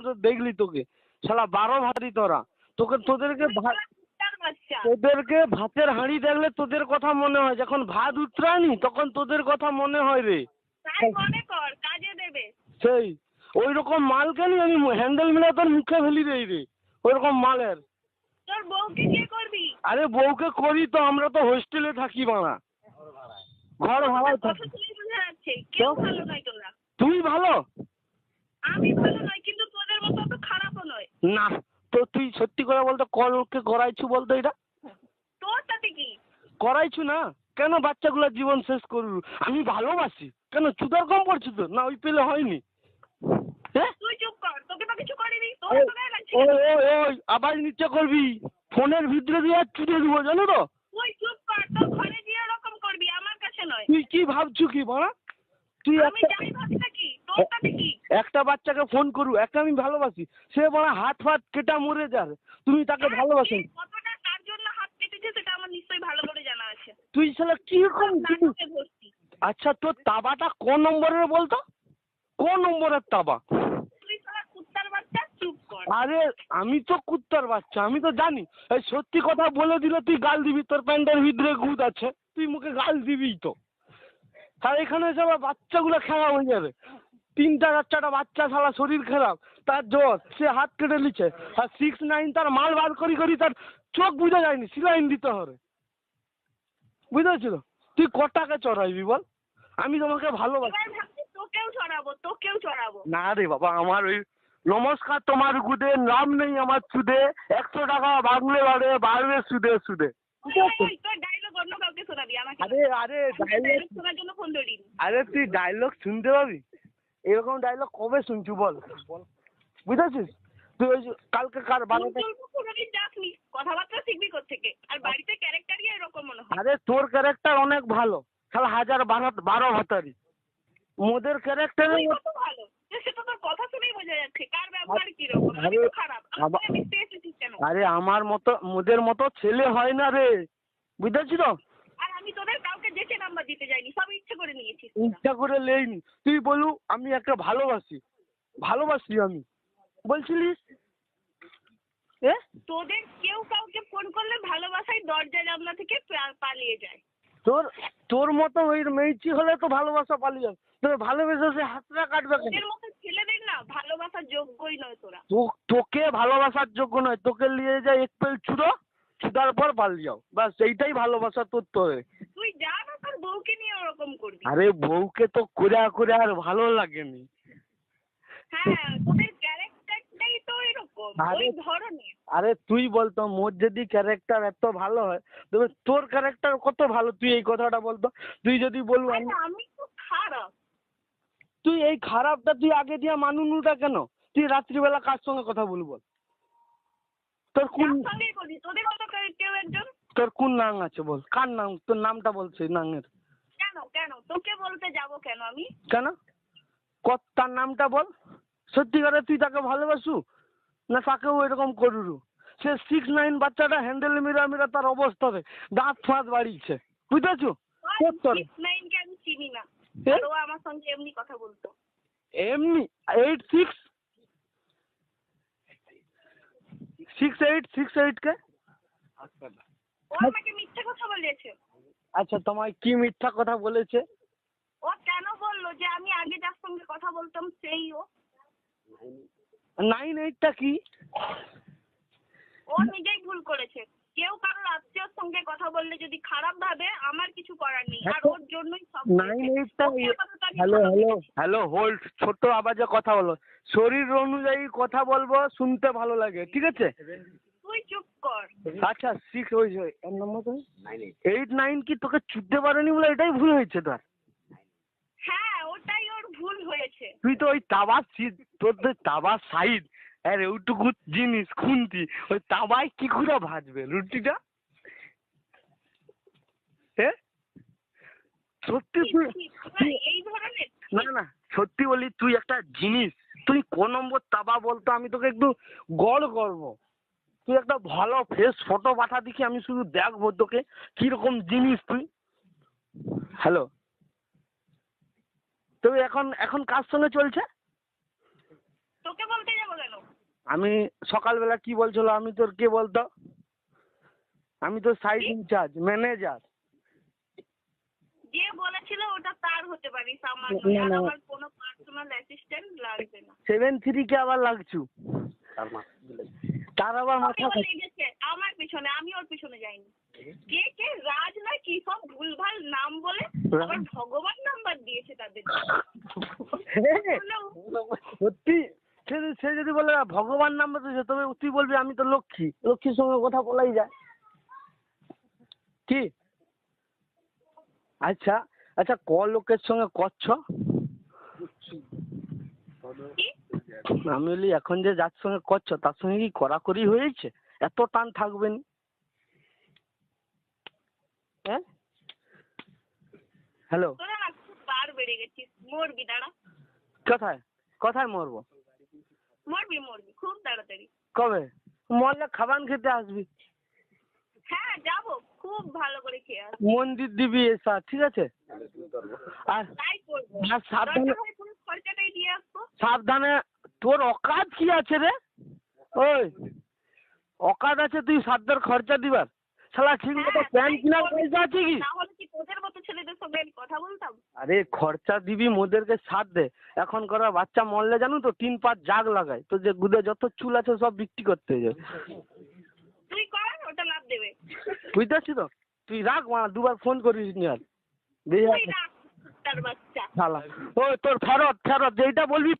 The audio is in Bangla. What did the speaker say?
তো দেখলি তোকে। শালা বারো ভাতি তোরা। তোকে তোদেরকে তোদেরকে ভাতের হাঁড়ি দেখলে তোদের কথা মনে হয়। যখন ভাত উতরায়নি তখন তোদের কথা মনে হয় রে। সেই ওই রকম মালকে নিয়ে আমি হ্যান্ডেল মিলে তোর মুখে ফেলি দেই রে। ওই রকম মালের আরে বউকে করি তো আমরা তো হোস্টেলে থাকি বানা ঘর ভাড়ায় থাকি। তুই ভালো? আমি ভালো না তো তুই সত্যি করে বলতো কলকে করাইছু বলতো এটা? তোর তাতে কি? করাইছু না। কেন বাচ্চাগুলোর জীবন শেষ করু আমি ভালোবাসি। কেন চুদার কম পড়ছি তো? না ওই পেলে হয়নি। হ্যাঁ? তুই চুপ কর তোকে তো কিছু করিনি। তোর তো গায়ে লাগছে ওই আওয়াজ নিচে করবি। ফোনের ভিতরে দিয়ে চুদে দিব জানো তো? তুই চুপ কর তোর ঘরে গিয়ে এরকম করবি আমার কাছে নয়। তুই কি ভাবছু কি বাড়া? তুই আমি যাই ভাবি নাকি তোর তাতে কি একটা বাচ্চাকে ফোন করু একটা আমি ভালোবাসি। সে বড় হাত ফাত কেটা মরে যাবে। তুমি তাকে ভালোবাসেন কতটা কার জন্য হাত কেটেছে সেটা আমার নিশ্চয়ই ভালো করে জানা আছে। তুই শালা আচ্ছা তোর তাবাটা কোন নম্বরের বলতো কোন নম্বরের তাবা? আরে আমি তো কুত্তার বাচ্চা আমি তো জানি। এই সত্যি কথা বলে দিলে তুই গাল দিবি তোর প্যান্টের ভিতরে গুদ আছে। তুই মুখে গাল দিবি তো। আর এখানে সব বাচ্চাগুলো খেলা হয়ে যাবে। তিনটা চারটা বাচ্চা শালা শরীর খারাপ তার জ্বর সে হাত কেটে নিচ্ছে। আর সিক্স নাইন তার মাল বার করি করি তার চোখ বুঝা যায়নি সিলাইন দিতে হবে। বুঝতে তুই কটাকে চড়াইবি বল? আমি তোমাকে ভালোবাসি। তোকেও চড়াবো তোকেও চড়াবো। না রে বাবা আমার ওই নমস্কার তোমার গুদে নাম নেই আমার সুদে একশো টাকা বাংলে বাড়ে বাড়বে সুদে সুদে। আরে আরে আরে তুই ডায়লগ শুনতে পাবি? এরকম ডায়লগ কবে শুনছু বল? বুঝেছিস? তুই ওই কালকে কার বানাতে কথাবার্তা শিখবি থেকে আর বাড়িতে ক্যারেক্টারই এরকম মনে হয়। আরে তোর ক্যারেক্টার অনেক ভালো। শালা হাজার বারো বারো ভাতারি মোদের ক্যারেক্টারে ভালো? সেটা তোর কথা শুনেই বোঝা যাচ্ছে। কার ব্যবহার কীরকম? আমি আরে, খারাপ। আরে আমার মতো মোদের মতো ছেলে হয় না রে। বুঝেছি তো? আর আমি তোদের দিতে যাইনি সব ইচ্ছে করে নিয়েছিস তোরা। ইচ্ছা করে লেইনি তুই বলু আমি একটা ভালোবাসি। ভালোবাসি আমি। বলছিলিস? এ? তোদের কেউ কাউকে ফোন করলে ভালোবাসায় দরজা জানলা থেকে পালিয়ে যায়। তোর তোর মতো ওই মেয়েচি হলে তো ভালোবাসা পালিয়ে যাবে। তোর ভালোবেসে সে হাতটা কাটবে কেন? তোদের মতো ছেলেদের না ভালোবাসার যোগ্যই নয় তোরা। তো- তোকে ভালোবাসার যোগ্য নয় তোকে নিয়ে যায় এক পেল চুড়ো চুদার পর পালিয়ে যাও। বাস এইটাই ভালোবাসা তোর তোর। বউকে নিয়ে ওরকম করবি? আরে বউকে তো করে করে আর ভালো লাগেনি। হ্যাঁ তোদের ক্যারেক্টারটাই তো এরকম আরে- ধরনের। আরে তুই বলতো মোর যদি ক্যারেক্টার এত ভালো হয় তবে তোর ক্যারেক্টার কত ভালো? তুই এই কথাটা বলতো। তুই যদি বলব আরে আমি আমি তো খারাপ। তুই এই খারাপটা তুই আগে দিয়া মানুনুটা কেন? তুই রাত্রিবেলা কার সঙ্গে কথা বলব তোর কোন তোদের মতো কেউ একজন তোর কোন নাং আছে বল? কার নাম তোর নামটা বল সেই নাঙের। কেন কেন? তোকে বলতে যাব কেন আমি? কেন? কত তার নামটা বল। সত্যি করে তুই তাকে ভালোবাসু? না তাকেও এরকম করুরু? সে সিক্স নাইন বাচ্চাটা হ্যান্ডেল মিরা মিরা তার অবস্থাতে দাঁত ফাঁত বাড়িয়েছে। বুঝতেছো আমি চিনি না? ও আমার সঙ্গে এমনি কথা বলতো। এমনি? Eight six six eight six eight কে? ও আমাকে মিথ্যে কথা বলেছে আচ্ছা তোমায় কি মিথ্যা কথা বলেছে? ও কেন বলল যে আমি আগে যার সঙ্গে কথা বলতাম সেই ও? নাইন এইটটা কি? ও নিজেই ভুল করেছে। কেউ কারোর আত্মীয়র সঙ্গে কথা বললে যদি খারাপ ভাবে আমার কিছু করার নেই। আর ওর জন্যই সব নাইন এইটটা আমি হ্যালো হ্যালো। হ্যালো হোল্ড ছোট আওয়াজে কথা বলো। শরীর অনুযায়ী কথা বলব শুনতে ভালো লাগে ঠিক আছে? তুই চুপ আচ্ছা সিক্স এর নম্বর তো? এইট নাইন কি তোকে চুদতে পারেনি বলে? এটাই ভুল হয়েছে তোর। হ্যাঁ ওটাই ওর ভুল হয়েছে। তুই তো ওই তাবার তোর তো তাবার সাইড আরে ওইটুকু জিনিস খুন্তি ওই তাবায় কি করে ভাজবে রুটিটা? হ্যাঁ সত্যি তুই না না সত্যি বলি তুই একটা জিনিস তুই কোন নম্বর তাবা বলতো আমি তোকে একটু গড় করব। তুই একটা ভালো ফ্রেশ ফটো পাঠা দেখি আমি শুধু দেখব তোকে। কীরকম জিনিস তুই? হ্যালো তুই এখন এখন কার সঙ্গে চলছে? তোকে বলতে যাব কেন? আমি সকালবেলা কি বলছিল? আমি তোর কে বলতো? আমি তোর সাইড ইনচার্জ ম্যানেজার যে বলেছিল ওটা তার হতে পারিস আমার নয়। আর আমার কোনো পার্সোনাল অ্যাসিস্ট্যান্ট লাগবে না। সেভেন থ্রি কে আবার লাগছু? তার আবার মাথা। আমার পিছনে আমি ওর পিছনে যাইনি। কে কে রাজ না কি সব ভুলভাল নাম বলে আবার ভগবান নাম্বার দিয়েছে তাদের। সত্যি? সে সে যদি বলে ভগবান নাম্বার দিয়েছে তবে তুই বলবি আমি তো লক্ষ্মী। লক্ষ্মীর সঙ্গে কথা বলাই যায়। কি? আচ্ছা আচ্ছা ক লোকের সঙ্গে করছ আমি বলি এখন যে যার সঙ্গে করছ তার সঙ্গে কি কড়াকড়ি হয়েছে? এত টান থাকবে না। হ্যাঁ? হ্যালো? বেড়ে গেছিস মরবি দাঁড়া। কোথায়? কোথায় মরবো? মরবি মরবি খুব তাড়াতাড়ি। কবে? মরলে খাবার খেতে আসবি। হ্যাঁ যাব। খুব ভালো করে খেয়ে আসব। মন্দির দিবি এসা ঠিক আছে? আর আর সাবধানে সাবধানে তোর অকাত কি আছে রে? ওই অকাত আছে তুই সাধ্যের খরচা দিবার। শালা ঠিক মতো হ্যাঁ, প্যান্ট কেনার পয়সা আছে কি? তাহলে কি তোদের মতো ছেলেদের সঙ্গে আমি কথা বলতাম? আরে খরচা দিবি মোদেরকে সাথ দে। এখন করা বাচ্চা মরলে জানো তো তিন পাঁচ জাগ লাগায়। তো যে গুদে যত চুল আছে সব বিক্রি করতে হয়ে যাবে। তুই কর ওটা লাভ দেবে। বুঝতে পারছি তো? তুই রাখ মা দুবার ফোন করিস নি আর। শালা। ওই তোর ফেরত ফেরত যেইটা বলবি